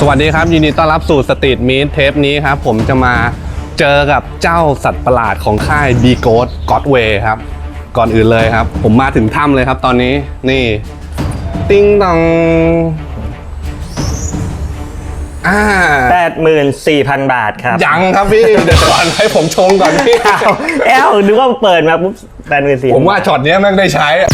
สวัสดีครับ ยินดีต้อนรับสู่สตรีทมีทเทปนี้ครับ ผมจะมาเจอกับเจ้าสัตว์ประหลาดของค่าย B g o a t Godway ครับ ก่อนอื่นเลยครับ ผมมาถึงถ้ำเลยครับตอนนี้นี่ ติ้งตองอ่า84,000 บาทครับยังครับพี่ เดี๋ยวก่อนให้ผมชงก่อนพี่ อ้าวแอลนึกว่าเปิดมาปุ๊บแปดหมื่นสี่ผมว่าช็อตเนี้ยแม่งได้ใช้อะ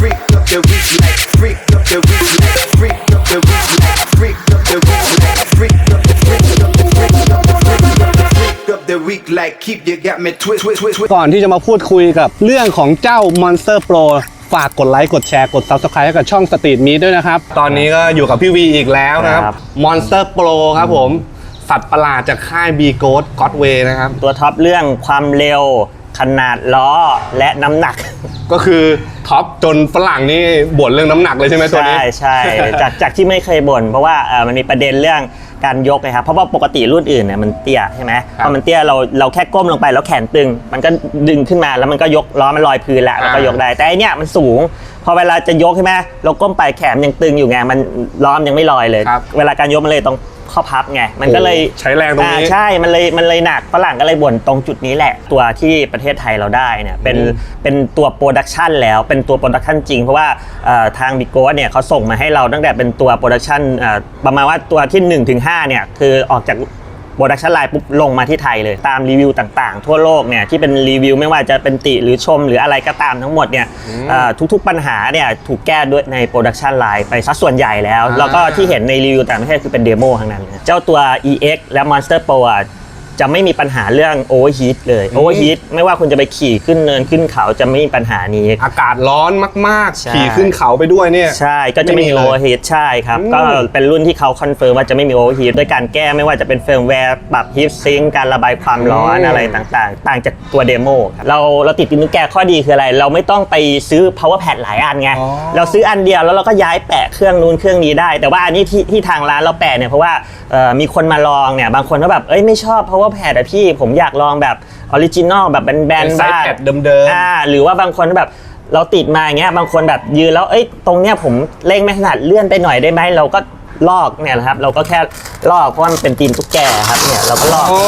Freak up the week like freak up the week like freak up the week like freak up the week like freak up the freak up the freak up the freak up the freak up the week like keep you got me twist twist twist twist ก่อนที่จะมาพูดคุยกับเรื่องของเจ้า Monster Pro ฝากกดไลค์ กดแชร์ กด Subscribe ให้กับช่อง Street Meet ด้วยนะครับ ตอนนี้ก็อยู่กับพี่วีอีกแล้วนะครับ Monster Pro ครับผม สัตว์ประหลาดจากค่าย B g o a t Godway นะครับ ตัวท็อปเรื่องความเร็ว ขนาดล้อและน้ำหนัก ก็คือท็อปจนฝรั่งนี่บ่นเรื่องน้ำหนักเลยใช่ไหมตัวนี้ ใช่ใช่จากจากที่ไม่เคยบ่นเพราะว่าเอ่อมันมีประเด็นเรื่องการยกนะครับเพราะว่าปกติรุ่นอื่นเนี่ยมันเตี้ยใช่ไหมครับพอมันเตี้ยเราเราแค่ก้มลงไปแล้วแขนตึง มันก็ดึงขึ้นมาแล้วมันก็ยกล้อมันลอยพื้นแล้วแล้วก็อ่ายยกได้แต่อันเนี้ยมันสูง พอเวลาจะยกใช่ไหมเราก้มไปแขนยังตึงอยู่ไงมันล้อมนยังไม่ลอยเลยครับเวลาการยกมันเลยต้อง ข้อพับไงมันก็เลยโอ้ใช้แรงตรงนี้อ่าใช่มันเลยมันเลยหนักฝรั่งก็เลยบ่นตรงจุดนี้แหละ ตัวที่ประเทศไทยเราได้เนี่ยเป็นอืมเป็นตัวโปรดักชันแล้วเป็นตัวโปรดักชันจริง เพราะว่าเอ่อทางบิโกเนี่ยเขาส่งมาให้เราตั้งแต่เป็นตัวโปรดักชันเอ่อประมาณว่าตัวที่1นถึงหเนี่ยคือออกจาก โปรดักชันไลน์ปุ๊บลงมาที่ไทยเลย ตามรีวิวต่างๆ ทั่วโลกเนี่ยที่เป็นรีวิวไม่ว่าจะเป็นติหรือชมหรืออะไรก็ตามทั้งหมดเนี่ยเอ่อทุกๆปัญหาเนี่ยถูกแก้ด้วยในโปรดักชันไลน์ไปซะส่วนใหญ่แล้วอ่าแล้วก็ที่เห็นในรีวิวต่างประเทศคือเป็นเดโมทั้งนั้นนะเจ้าตัว EX และ Monster Pro อะ จะไม่มีปัญหาเรื่อง Overheat เลย Overheat ไม่ว่าคุณจะไปขี่ขึ้นเนินขึ้นเขาจะไม่มีปัญหานี้ อากาศร้อนมากใช่ ๆ ขี่ขึ้นเขาไปด้วยเนี่ย ใช่ก็จะไม่มีไม่มีเลย Overheat ใช่ครับ อืม ก็เป็นรุ่นที่เขาคอนเฟิร์มว่าจะไม่มี Overheat ด้วยการแก้ไม่ว่าจะเป็นเฟิร์มแวร์ปรับ Heat Sink การระบายความร้อนอะไรต่างๆ ต่างจากตัวเดโมครับเราเราติดติดนุกแก้ข้อดีคืออะไร เราไม่ต้องไปซื้อ power pad หลายอันไง อ๋อ เราซื้ออันเดียวแล้วเราก็ย้ายแปะเครื่องนู้นเครื่องนี้ได้ แต่ว่าอันนี้ที่ที่ทางร้านเราแปะเนี่ยเพราะว่าเอ่อมีคนมาลองเนี่ยบางคนก็แบบเอ้ยไม่ชอบ power pad อะพี่ผมอยากลองแบบออริจินอลแบบแบนเป็นๆไซส์บ้างแพดเดิมๆอ่าหรือว่าบางคนแบบเราติดมาอย่างเงี้ยบางคนแบบยืนแล้วเอ้ยตรงเนี้ยผมเร่งไม่ถนัดเลื่อนไปหน่อยได้ไหมเราก็ลอกเนี่ยนะครับ เราก็แค่ลอกเพราะว่ามันเป็นตีนตุ๊กแกครับเนี่ยเราก็ลอกอ๋อ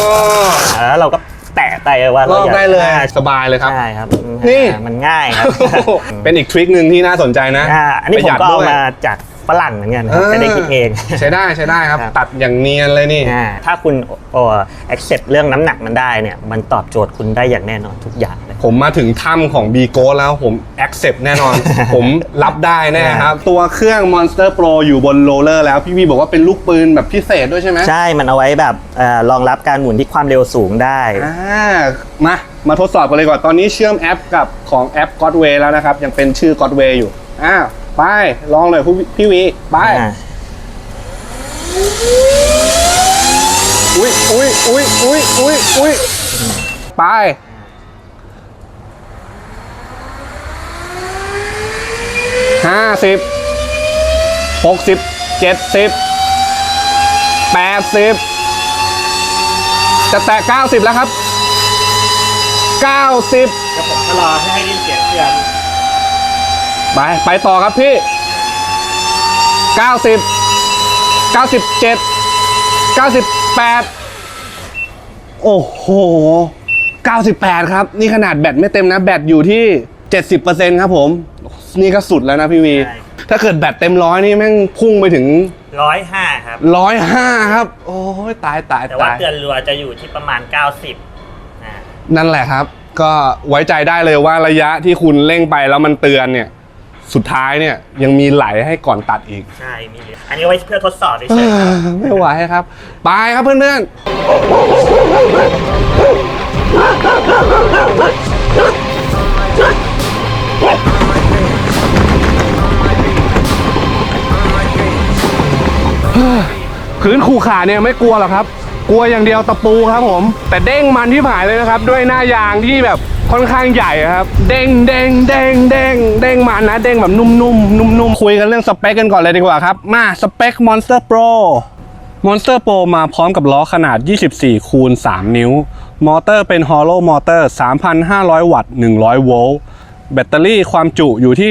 อ่าแล้วเราก็แตะไปว่าลเราอกอยากได้เลยอ่าสบายเลยครับ ใช่ครับนี่ อ่ามันง่ายครับ เป็นอีกทริคหนึ่งที่น่าสนใจนะอ่าอันนี้ประผหมยัดก็เอาด้วย มาจาก ฝรั่งเหมือนกันครับไม่ได้คิดเอง ใช้ได้ใช้ได้ครับ ครับ ตัดอย่างเนียนเลยนี่ อ่าถ้าคุณเอ่อ accept เรื่องน้ำหนักมันได้เนี่ย มันตอบโจทย์คุณได้อย่างแน่นอนทุกอย่างเลย ผมมาถึงถ้ำของ b ีโกแล้วผม accept แน่นอน ผมรับได้แน่ครับ ตัวเครื่อง Monster Pro อยู่บนโรลเลอร์แล้ว พี่วีบอกว่าเป็นลูกปืนแบบพิเศษด้วยใช่ไหมใช่ มันเอาไว้แบบเอ่อรองรับการหมุนที่ความเร็วสูงได้ อ่ามา มาทดสอบกันเลยก่อน ตอนนี้เชื่อมแอปกับของแอป Godway แล้วนะครับ ยังเป็นชื่อ Godway อยู่อ้าว ไป ลองเลยพี่พี่วี ไป อ่าอุ้ยอุ้ยอุ้ยอุ้ยอุ้ยอุ้ยไป ห้าสิบ หกสิบ เจ็ดสิบ แปดสิบ จะแตะเก้าสิบแล้วครับ เก้าสิบ เดี๋ยวผมจะรอให้ได้ยินเสียงเครื่อง ไปไปต่อครับพี่เก้าสิบเก้าสิบเจ็ดเก้าสิบแปดโอ้โห 98 ครับ นี่ขนาดแบตไม่เต็มนะ แบตอยู่ที่ 70%ครับผม นี่ก็สุดแล้วนะพี่วี ถ้าเกิดแบตเต็มร้อยนี่แม่งพุ่งไปถึงร้อยห้าครับ105ครับ โอ้ยตายตายแต่ว่าตายเตือนรัวจะอยู่ที่ประมาณ 90อ่านั่นแหละครับ ก็ไว้ใจได้เลยว่าระยะที่คุณเร่งไปแล้วมันเตือนเนี่ย สุดท้ายเนี่ยยังมีไหลให้ก่อนตัดอีก ใช่มีเหลืออันนี้ไว้เพื่อทดสอบเฉยเอ้ๆครับอไม่ไหวครับ ไปครับเพื่อนๆพื้นขู่ขาเนี่ยไม่กลัวหรอกครับ กลัวอย่างเดียวตะปูครับผม แต่เด้งมันที่ผายเลยนะครับ ด้วยหน้ายางที่แบบ ค่อนข้างใหญ่ครับ เด้งเด้งเด้งเด้งเด้งมานะ เด้งแบบนุ่มๆนุ่มๆคุยกันเรื่องสเปคกันก่อนเลยดีกว่าครับ มาสเปค Monster Pro Monster Pro มาพร้อมกับล้อขนาด 24คูณ3นิ้ว มอเตอร์เป็น Hollow มอเตอร์3,500 วัตต์ 100 โวลต์ แบตเตอรี่ความจุอยู่ที่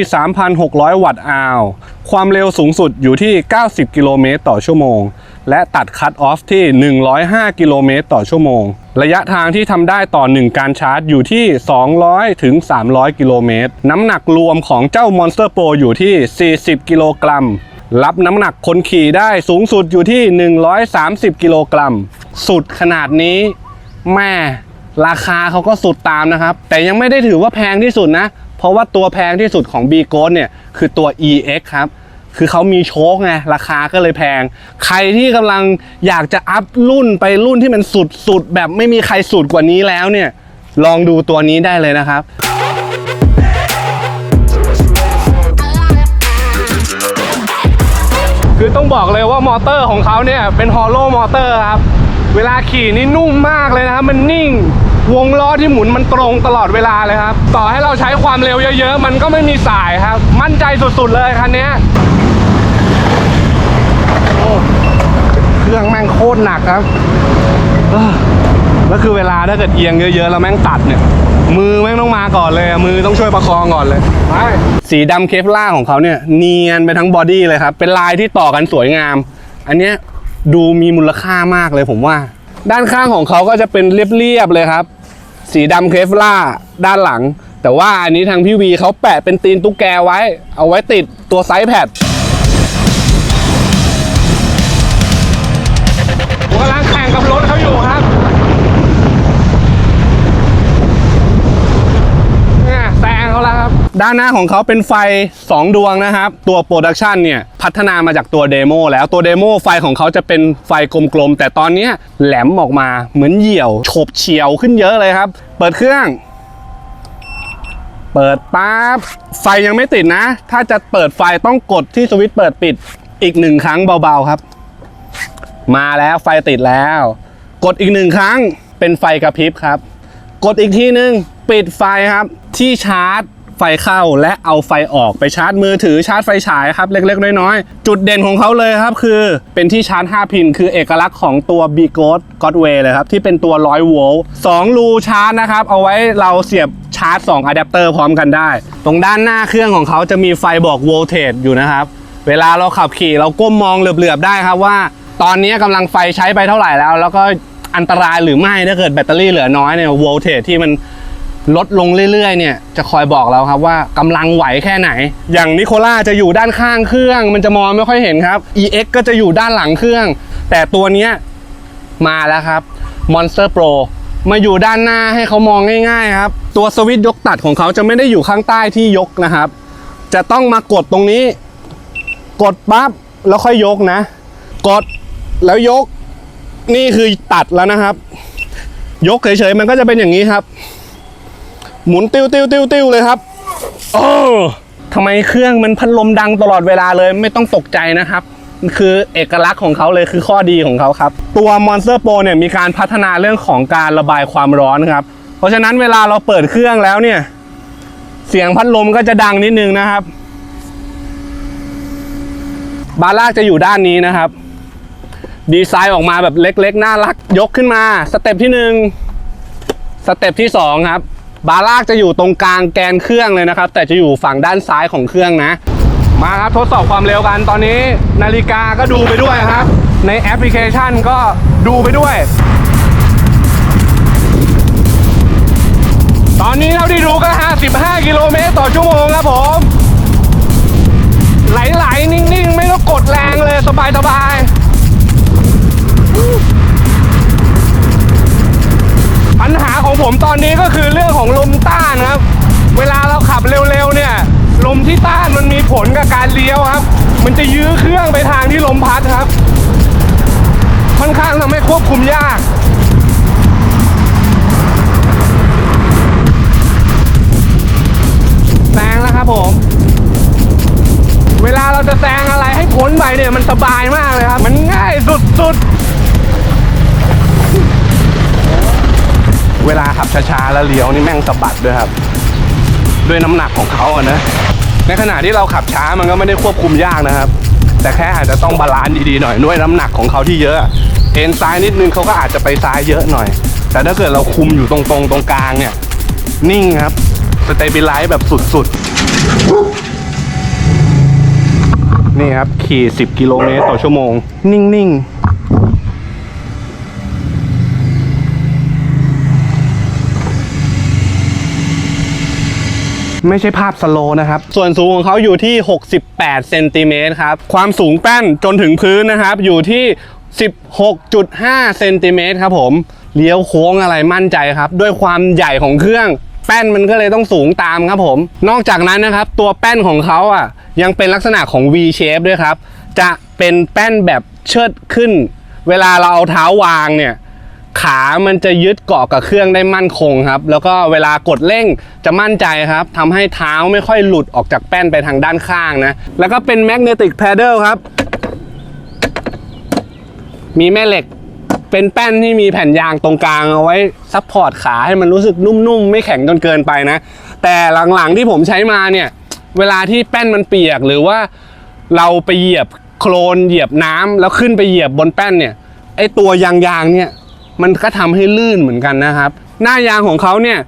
3,600 วัตต์อาวความเร็วสูงสุดอยู่ที่ 90 กิโลเมตรต่อชั่วโมง และตัดคัตออฟที่ 105 กิโลเมตรต่อชั่วโมง ระยะทางที่ทำได้ต่อ 1 การชาร์จอยู่ที่ 200 ถึง 300 กิโลเมตร น้ำหนักรวมของเจ้า Monster Pro อยู่ที่ 40 กิโลกรัมรับน้ำหนักคนขี่ได้สูงสุดอยู่ที่ 130 กิโลกรัม สุดขนาดนี้ แม่ ราคาเขาก็สุดตามนะครับ แต่ยังไม่ได้ถือว่าแพงที่สุดนะ เพราะว่าตัวแพงที่สุดของ b g o a t เนี่ยคือตัว EX ครับคือเขามีโชคไงราคาก็เลยแพง ใครที่กำลังอยากจะอัพรุ่นไปรุ่นที่มันสุดๆแบบไม่มีใครสุดกว่านี้แล้วเนี่ยลองดูตัวนี้ได้เลยนะครับคือต้องบอกเลยว่ามอเตอร์ของเขาเนี่ยเป็นฮอลโลมอเตอร์ครับ เวลาขี่นี่นุ่มมากเลยนะครับ มันนิ่ง วงล้อที่หมุนมันตรงตลอดเวลาเลยครับ ต่อให้เราใช้ความเร็วเยอะ ๆ มันก็ไม่มีสายครับ มั่นใจสุดๆเลยคันเนี้ยโอ้เครื่องแม่งโคตรหนักครับเอ้อแล้วคือเวลาถ้าเกิดเอียงเยอะๆแล้วแม่งตัดเนี่ย มือแม่งต้องมาก่อนเลยอะมือต้องช่วยประคองก่อนเลยไปสีดำเคฟล่าของเขาเนี่ยเนียนไปทั้งบอดี้เลยครับ เป็นลายที่ต่อกันสวยงาม อันเนี้ยดูมีมูลค่ามากเลยผมว่า ด้านข้างของเขาก็จะเป็นเรียบๆเลยครับ สีดำเคฟล่าด้านหลัง แต่ว่าอันนี้ทางพี่วีเขาแปะเป็นตีนตุ๊กแกไว้ เอาไว้ติดตัวไซส์แพด ด้านหน้าของเขาเป็นไฟ 2 ดวงนะครับ ตัวโปรดักชันเนี่ยพัฒนามาจากตัวเดโมแล้วตัวเดโมไฟของเขาจะเป็นไฟกลมๆ แต่ตอนนี้แหลมออกมาเหมือนเหี่ยวโฉบเฉียวขึ้นเยอะเลยครับ เปิดเครื่อง เปิดปั๊บไฟยังไม่ติดนะ ถ้าจะเปิดไฟต้องกดที่สวิตช์เปิดปิดอีกหนึ่งครั้งเบาๆครับ มาแล้วไฟติดแล้ว กดอีกหนึ่งครั้งเป็นไฟกระพริบครับ กดอีกทีนึงปิดไฟครับที่ชาร์จ ไฟเข้าและเอาไฟออกไปชาร์จมือถือชาร์จไฟฉายครับเล็กๆ น้อยๆ จุดเด่นของเขาเลยครับคือเป็นที่ชาร์จ 5 พิน คือเอกลักษณ์ของตัว b g o a t Godway เลยครับ ที่เป็นตัว 100 โวลต์2รูชาร์จนะครับ เอาไว้เราเสียบชาร์จ 2 อะแดปเตอร์พร้อมกันได้ ตรงด้านหน้าเครื่องของเขาจะมีไฟบอกโวลเทจอยู่นะครับ เวลาเราขับขี่เราก้มมองเหลือบๆได้ครับว่า ตอนนี้กำลังไฟใช้ไปเท่าไหร่แล้ว แล้วก็อันตรายหรือไม่ถ้าเกิดแบตเตอรี่เหลือน้อยเนี่ยโวลเทจที่มัน ลดลงเรื่อยๆเนี่ยจะคอยบอกเราครับว่ากำลังไหวแค่ไหน อย่างนิโคล่าจะอยู่ด้านข้างเครื่อง มันจะมองไม่ค่อยเห็นครับ EX ก็จะอยู่ด้านหลังเครื่อง แต่ตัวเนี้ยมาแล้วครับ Monster Pro มาอยู่ด้านหน้าให้เขามองง่ายๆครับ ตัวสวิตช์ยกตัดของเขาจะไม่ได้อยู่ข้างใต้ที่ยกนะครับ จะต้องมากดตรงนี้ กดปั๊บแล้วค่อยยกนะ กดแล้วยก นี่คือตัดแล้วนะครับ ยกเฉยๆมันก็จะเป็นอย่างนี้ครับ หมุนติ้วติ้วติ้วติ้วเลยครับโอ้ทำไมเครื่องมันพัดลมดังตลอดเวลาเลยไม่ต้องตกใจนะครับคือเอกลักษณ์ของเขาเลยคือข้อดีของเขาครับ ตัว Monster Pro เนี่ยมีการพัฒนาเรื่องของการระบายความร้อนครับ เพราะฉะนั้นเวลาเราเปิดเครื่องแล้วเนี่ย เสียงพัดลมก็จะดังนิดนึงนะครับ บาร์ลากจะอยู่ด้านนี้นะครับ ดีไซน์ออกมาแบบเล็กๆ น่ารัก ยกขึ้นมา สเต็ปที่หนึ่งสเต็ปที่สองครับ บาร์ลากจะอยู่ตรงกลางแกนเครื่องเลยนะครับ แต่จะอยู่ฝั่งด้านซ้ายของเครื่องนะ มาครับทดสอบความเร็วกันตอนนี้นาฬิกาก็ดูไปด้วยครับ ในแอปพลิเคชันก็ดูไปด้วย ตอนนี้เท่าที่ดูก็ 55 กิโลเมตรต่อชั่วโมงครับผมไหลๆนิ่งๆ ไม่ต้องกดแรงเลยสบายๆ ปัญหาของผมตอนนี้ก็คือเรื่องของลมต้านครับ เวลาเราขับเร็วๆเนี่ย ลมที่ต้านมันมีผลกับการเลี้ยวครับ มันจะยื้อเครื่องไปทางที่ลมพัดครับ ค่อนข้างทำให้ควบคุมยากแซงแล้วครับผม เวลาเราจะแซงอะไรให้พ้นไปเนี่ยมันสบายมาก ขับช้าๆแล้วเลี้ยวนี่แม่งสะบัดด้วยครับ ด้วยน้ำหนักของเขาอะนะ ในขณะที่เราขับช้ามันก็ไม่ได้ควบคุมยากนะครับ แต่แค่อาจจะต้องบาลานซ์ดีๆหน่อยด้วยน้ำหนักของเขาที่เยอะเอ็นซ้ายนิดนึงเขาก็อาจจะไปซ้ายเยอะหน่อย แต่ถ้าเกิดเราคุมอยู่ตรงๆตรงกลางเนี่ย นิ่งครับสเตบิไลซ์แบบสุดๆ นี่ครับ ขี่ 10 กิโลเมตรต่อชั่วโมง นิ่ง ๆ ไม่ใช่ภาพสโลนะครับ ส่วนสูงของเขาอยู่ที่ 68 เซนติเมตรครับ ความสูงแป้นจนถึงพื้นนะครับ อยู่ที่ 16.5 เซนติเมตรครับผม เลี้ยวโค้งอะไรมั่นใจครับ ด้วยความใหญ่ของเครื่องแป้นมันก็เลยต้องสูงตามครับผม นอกจากนั้นนะครับ ตัวแป้นของเขาอะ ยังเป็นลักษณะของ V shape ด้วยครับ จะเป็นแป้นแบบเชิดขึ้น เวลาเราเอาเท้าวางเนี่ย ขามันจะยึดเกาะกับเครื่องได้มั่นคงครับ แล้วก็เวลากดเร่งจะมั่นใจครับทำให้เท้าไม่ค่อยหลุดออกจากแป้นไปทางด้านข้างนะ แล้วก็เป็นแมกเนติกแพดเดิลครับ มีแม่เหล็กเป็นแป้นที่มีแผ่นยางตรงกลางเอาไว้ซัพพอร์ตขาให้มันรู้สึกนุ่มๆ ไม่แข็งจนเกินไปนะ แต่หลังๆที่ผมใช้มาเนี่ย เวลาที่แป้นมันเปียกหรือว่าเราไปเหยียบโคลนเหยียบน้ำแล้วขึ้นไปเหยียบบนแป้นเนี่ยไอตัวยางๆเนี่ย มันก็ทำให้ลื่นเหมือนกันนะครับ หน้ายางของเขาเนี่ย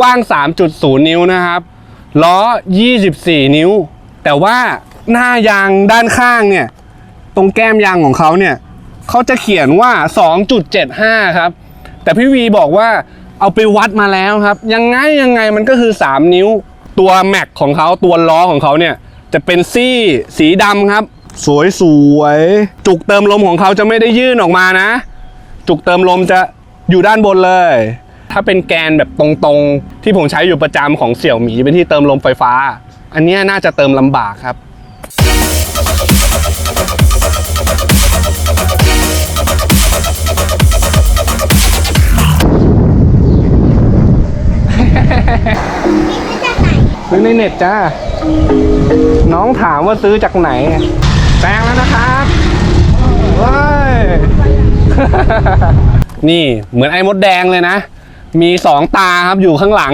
กว้าง 3.0 นิ้วนะครับล้อ 24 นิ้ว แต่ว่าหน้ายางด้านข้างเนี่ยตรงแก้มยางของเขาเนี่ยเขาจะเขียนว่า 2.75 ครับ แต่พี่วีบอกว่าเอาไปวัดมาแล้วครับ ยังไงยังไงมันก็คือ 3 นิ้วตัวแม็กของเขาตัวล้อของเขาเนี่ยจะเป็นซี่สีดำครับ สวยสวยๆจุกเติมลมของเขาจะไม่ได้ยื่นออกมานะ จุกเติมลมจะอยู่ด้านบนเลย ถ้าเป็นแกนแบบตรงๆ ที่ผมใช้อยู่ประจำของเสี่ยวหมีเป็นที่เติมลมไฟฟ้า อันเนี้ยน่าจะเติมลำบากครับซื้อในเน็ตจ้า น้องถามว่าซื้อจากไหน แปลงแล้วนะครับว้าย นี่เหมือนไอ้มดแดงเลยนะ มีสองตาครับอยู่ข้างหลัง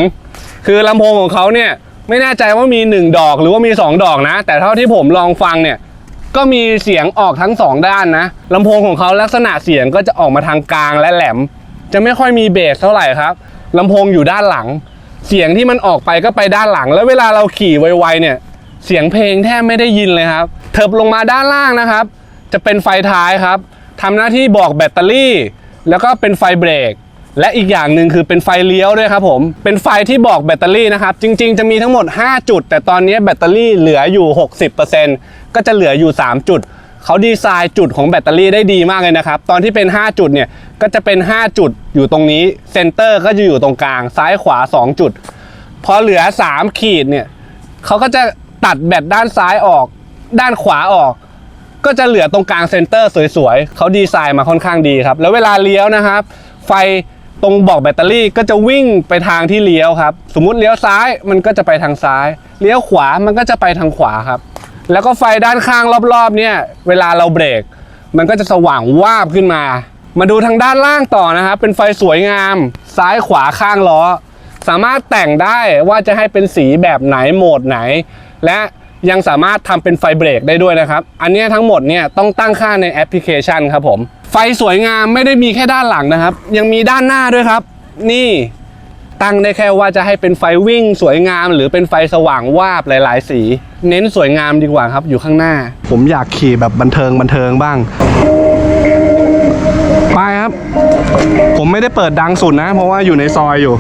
คือลำโพงของเขาเนี่ยไม่แน่ใจว่ามี 1 ดอกหรือว่ามี 2 ดอกนะ แต่เท่าที่ผมลองฟังเนี่ยก็มีเสียงออกทั้งสองด้านนะลำโพงของเขาลักษณะเสียงก็จะออกมาทางกลางและแหลม จะไม่ค่อยมีเบสเท่าไหร่ครับลำโพงอยู่ด้านหลัง เสียงที่มันออกไปก็ไปด้านหลัง แล้วเวลาเราขี่ไวๆเนี่ยเสียงเพลงแทบไม่ได้ยินเลยครับเถิบลงมาด้านล่างนะครับ จะเป็นไฟท้ายครับ ทำหน้าที่บอกแบตเตอรี่ แล้วก็เป็นไฟเบรก และอีกอย่างหนึ่งคือเป็นไฟเลี้ยวด้วยครับผมเป็นไฟที่บอกแบตเตอรี่นะครับจริง ๆ จะมีทั้งหมด 5 จุด แต่ตอนนี้แบตเตอรี่เหลืออยู่ 60%ก็จะเหลืออยู่ 3 จุดเขาดีไซน์จุดของแบตเตอรี่ได้ดีมากเลยนะครับ ตอนที่เป็น 5 จุดเนี่ยก็จะเป็น 5 จุดอยู่ตรงนี้เซนเตอร์ก็จะอยู่ตรงกลางซ้ายขวา 2 จุด พอเหลือ 3 ขีดเนี่ยเขาก็จะตัดแบตด้านซ้ายออก ด้านขวาออก ก็จะเหลือตรงกลางเซนเตอร์สวยๆเขาดีไซน์มาค่อนข้างดีครับ แล้วเวลาเลี้ยวนะครับ ไฟตรงบอกแบตเตอรี่ก็จะวิ่งไปทางที่เลี้ยวครับ สมมุติเลี้ยวซ้ายมันก็จะไปทางซ้าย เลี้ยวขวามันก็จะไปทางขวาครับ แล้วก็ไฟด้านข้างรอบๆ เนี่ย เวลาเราเบรก มันก็จะสว่างวาบขึ้นมา มาดูทางด้านล่างต่อนะครับ เป็นไฟสวยงาม ซ้ายขวาข้างล้อ สามารถแต่งได้ว่าจะให้เป็นสีแบบไหนโหมดไหน และ ยังสามารถทำเป็นไฟเบรกได้ด้วยนะครับ อันเนี้ยทั้งหมดเนี่ยต้องตั้งค่าในแอปพลิเคชันครับผม ไฟสวยงามไม่ได้มีแค่ด้านหลังนะครับ ยังมีด้านหน้าด้วยครับ นี่ตั้งได้แค่ว่าจะให้เป็นไฟวิ่งสวยงาม หรือเป็นไฟสว่างวาบหลาย ๆ สี เน้นสวยงามดีกว่าครับอยู่ข้างหน้า ผมอยากขี่แบบบันเทิงบันเทิงบ้างไปครับ ผมไม่ได้เปิดดังสุดนะ เพราะว่าอยู่ในซอยอยู่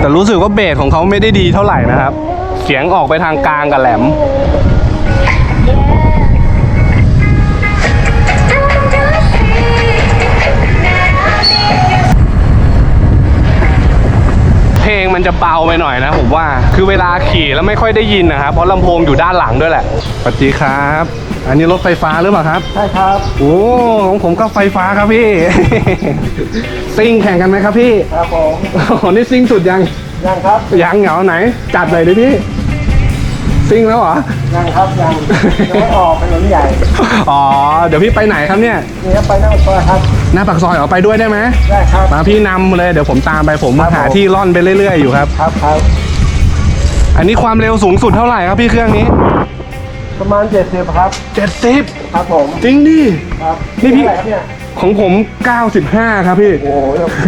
แต่รู้สึกว่าเบสของเขาไม่ได้ดีเท่าไหร่นะครับ เสียงออกไปทางกลางกับแหลม เพลงมันจะเบาไปหน่อยนะผมว่า คือเวลาขี่แล้วไม่ค่อยได้ยินนะครับ เพราะลำโพงอยู่ด้านหลังด้วยแหละสวัสดีครับ อันนี้รถไฟฟ้าหรือเปล่าครับ ใช่ครับ โอ้ ของผมก็ไฟฟ้าครับพี่ ซิ่งแข่งกันไหมครับพี่ ครับผม โอ้โหนี่ซิ่งสุดยัง ยังครับ ยังเหงาไหน จัดเลยดิพี่ซิ่งแล้วเหรอ ยังครับ ยังยังไม่ออกถนนใหญ่ อ๋อ เดี๋ยวพี่ไปไหนครับเนี่ยนี่ครับไปนั่งซอยครับ หน้าปากซอยออกไปด้วยได้ไหมได้ครับมาพี่นำเลย เดี๋ยวผมตามไปผมครับหาผมที่ร่อนไปเรื่อยๆอยู่ครับ ครับครับ อันนี้ความเร็วสูงสุดเท่าไหร่ครับพี่เครื่องนี้ ประมาณเจ็ดสิบครับ เจ็ดสิบครับผม จริงดิ ครับนี่พี่ เท่าไหร่ครับเนี่ย ของผม 95 ครับพี่ โอ้โห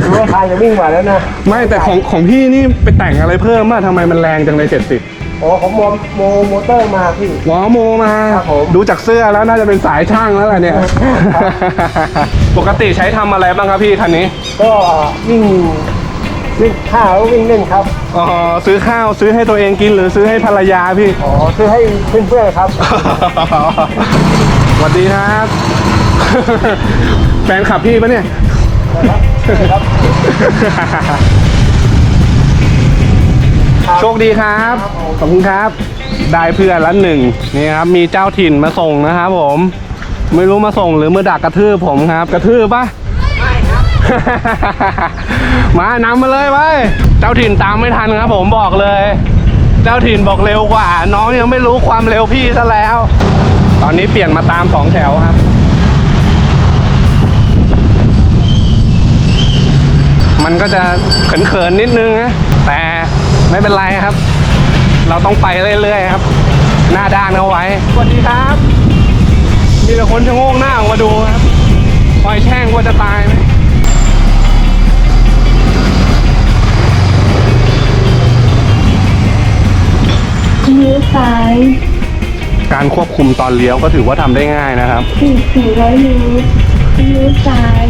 ดูว่าใครจะวิ่งกว่าแล้วนะไม่แต่ของของพี่นี่ไปแต่งอะไรเพิ่มมาทำไมมันแรงจังเลย70โอ้ผมโมโมโมเตอร์มาพี่หมอโมมา ครับผมดูจากเสื้อแล้วน่าจะเป็นสายช่างแล้วแหละเนี่ยปกติใช้ทำอะไรบ้างครับพี่คันนี้ ก็วิ่ง วิ่งข้าววิ่งเล่นครับ อ๋อซื้อข้าวซื้อให้ตัวเองกินหรือซื้อให้ภรรยาพี่ อ๋อซื้อให้เพื่อนๆครับ สวัสดีครับ แฟนขับพี่ปะเนี่ย ครับ โชคดีครับ ขอบคุณครับ ได้เพื่อนละหนึ่งนี่ครับ มีเจ้าถิ่นมาส่งนะครับผม ไม่รู้มาส่งหรือมือดักกระทืบผมครับ กระทืบปะไมานำมาเลยไปเจ้าถิ่นตามไม่ทันครับผมบอกเลย เจ้าถิ่นบอกเร็วกว่า น้องยังไม่รู้ความเร็วพี่ซะแล้ว ตอนนี้เปลี่ยนมาตามสองแถวครับมันก็จะเขินๆนิดนึงนะแต่ไม่เป็นไรครับ เราต้องไปเรื่อยๆครับ หน้าด้านเอาไว้สวัสดีครับ มีแต่คนชะโงงหน้าออกมาดูครับปล่อยแช่งว่าจะตายไหม เลี้ยวซ้ายการควบคุมตอนเลี้ยวก็ถือว่าทำได้ง่ายนะครับอีก400เมตรเลี้ยวซ้าย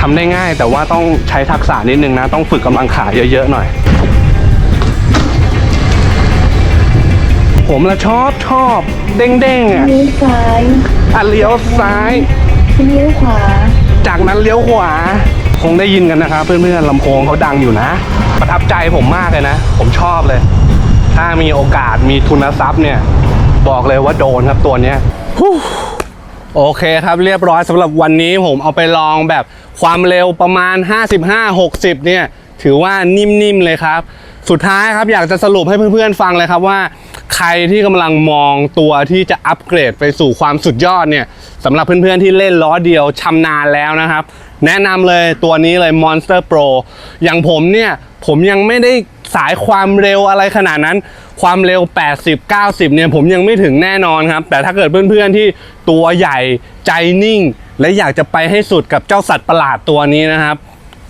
ทำได้ง่ายแต่ว่าต้องใช้ทักษะนิดนึงนะ ต้องฝึกกำลังขาเยอะๆหน่อย ผมละชอบชอบเด้งๆอะเลี้ยวซ้ายอะเลี้ยวซ้าย เลี้ยวขวาจากนั้นเลี้ยวขวา คงได้ยินกันนะครับเพื่อนๆลำโพงเขาดังอยู่นะ ประทับใจผมมากเลยนะ ผมชอบเลย ถ้ามีโอกาสมีทุนทรัพย์เนี่ย บอกเลยว่าโดนครับตัวเนี้ยฮู้โอเคครับเรียบร้อยสำหรับวันนี้ผมเอาไปลองแบบความเร็วประมาณ 55-60 เนี่ย ถือว่านิ่มๆเลยครับ สุดท้ายครับอยากจะสรุปให้เพื่อนๆฟังเลยครับว่า ใครที่กำลังมองตัวที่จะอัปเกรดไปสู่ความสุดยอดเนี่ยสำหรับเพื่อนๆที่เล่นล้อเดียวชำนาญแล้วนะครับ แนะนำเลยตัวนี้เลย Monster Pro อย่างผมเนี่ยผมยังไม่ได้สายความเร็วอะไรขนาดนั้น ความเร็ว 80 90 เนี่ยผมยังไม่ถึงแน่นอนครับ แต่ถ้าเกิดเพื่อนๆที่ตัวใหญ่ใจนิ่ง และอยากจะไปให้สุดกับเจ้าสัตว์ประหลาดตัวนี้นะครับ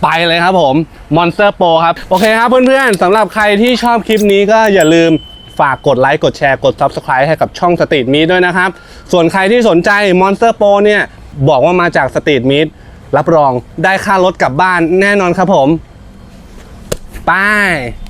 ไปเลยครับผม Monster Pro ครับ โอเคครับเพื่อนๆสำหรับใครที่ชอบคลิปนี้ก็อย่าลืมฝากกดไลค์กดแชร์กด Subscribe ให้กับช่องสตรีทมีด้วยนะครับ ส่วนใครที่สนใจ Monster Pro เนี่ยบอกว่ามาจากสตรีทมี รับรองได้ค่ารถกลับบ้านแน่นอนครับผม ไป